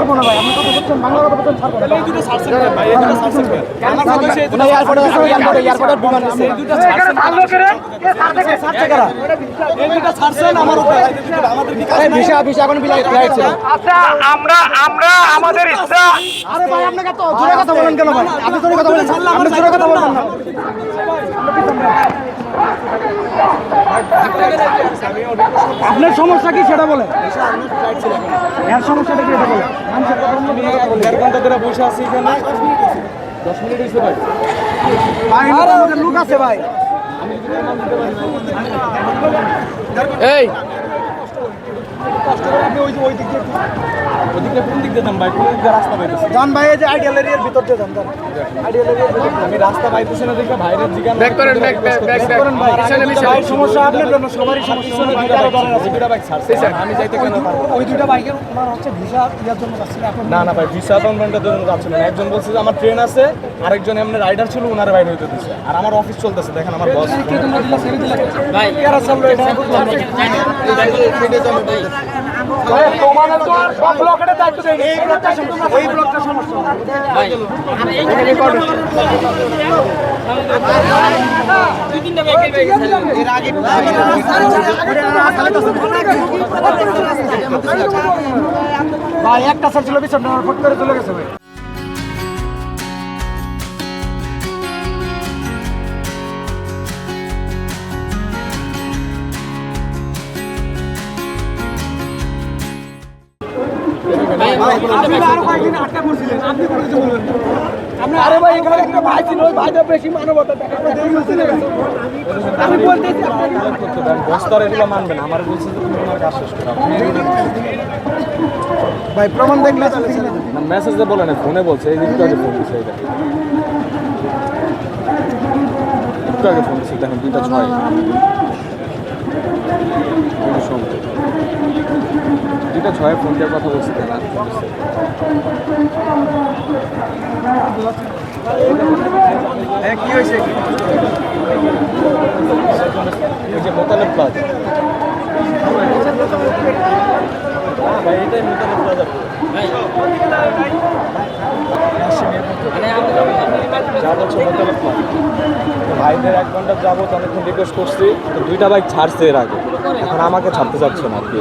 ছাড়বো না ভাই আপনি কথা বলছেন বাংলা কথা বলছেন ছাড়বো না এই দুটো ছাড়ছেন ভাই এই দুটো ছাড়ছেন আমার কথা হচ্ছে এই দুটো এয়ারপোর্টে এয়ারপোর্টে এয়ারপোর্টে বিমান দিছে এই দুটো ছাড়ছেন ছাড়ছে কারা এই দুটো ছাড়ছেন আমার উপরে। এই দুটো আমাদের কি কাজ? ভিসা ভিসা এখন ফ্লাইট ফ্লাইট ছিল। আচ্ছা আমরা আমরা আমাদের ইচ্ছা আরে ভাই আপনাকে তো জোরে কথা বলেন কেন ভাই? আপনি জোরে কথা বলেন। আপনি জোরে কথা বলবেন না। আপনার সমস্যা কি সেটা বলে এর সমস্যাটা কি এটা বলে। দেড় ঘণ্টা ধরে বসে আছি এখানে। দশ মিনিট হয়েছে ভাই। লোক আছে ভাই। এই। আপনি ওই যে ওই দিক দিয়ে ওদিকে কোন দিক দিয়ে যান ভাই? কোন দিক দিয়ে রাস্তা পাইতেছি? জান ভাই এই যে আইডিয়াল এরিয়ার ভিতর দিয়ে যান আইডিয়াল এরিয়ার ভিতর আমি রাস্তা পাইতেছি না দেখে ভাইরের জিজ্ঞাসা ব্যাক করেন ব্যাক ব্যাক ব্যাক করেন ভাই পিছনে পিছনে। ভাই সমস্যা আপনার জন্য সবারই সমস্যা আছে। দুইটা বাইক ছাড়ছে। আমি যাইতে কেন ওই দুইটা বাইকের হচ্ছে ভিসা ইয়ার জন্য যাচ্ছে এখন না না ভাই ভিসা অ্যাপয়েন্টমেন্টের জন্য যাচ্ছিল না। একজন বলছে যে আমার ট্রেন আছে আরেকজন এমনি রাইডার ছিল ওনার বাইরে হইতে দিচ্ছে আর আমার অফিস চলতেছে দেখেন আমার বস কে তোমরা দিলা ছেড়ে দিলা ভাই কারা এটা তোমাদের তো আর সব ভাই একটা স্যার ছিল করে চলে গেছে ভাই আরে ভাই এখানে একটা ভাই ছিল ওই ভাইটা বেশি মানবতা। আমি বলতেছি এগুলো মানবে না। আমার বলছে যে তুমি তোমার কাজ শেষ করো ভাই প্রমাণ দেখলে মেসেজে বলে না ফোনে বলছে। এই দিকটা আগে ফোন দিচ্ছে এটা একটু আগে ফোন দিচ্ছে দেখেন দুইটা ছয়। দুটো ছয় ফোন কথা বলছি দেখেন। কি হয়েছে? এই যে মোতালেব প্লাজা হ্যাঁ ভাই এটাই মোতালেব প্লাজা যা বলছে মোতালেব প্লাজা তো ভাইদের এক ঘণ্টা যাব অনেকক্ষণ রিকোয়েস্ট করছি তো দুইটা বাইক ছাড়ছে এর আগে। এখন আমাকে ছাড়তে চাচ্ছে না আর কি।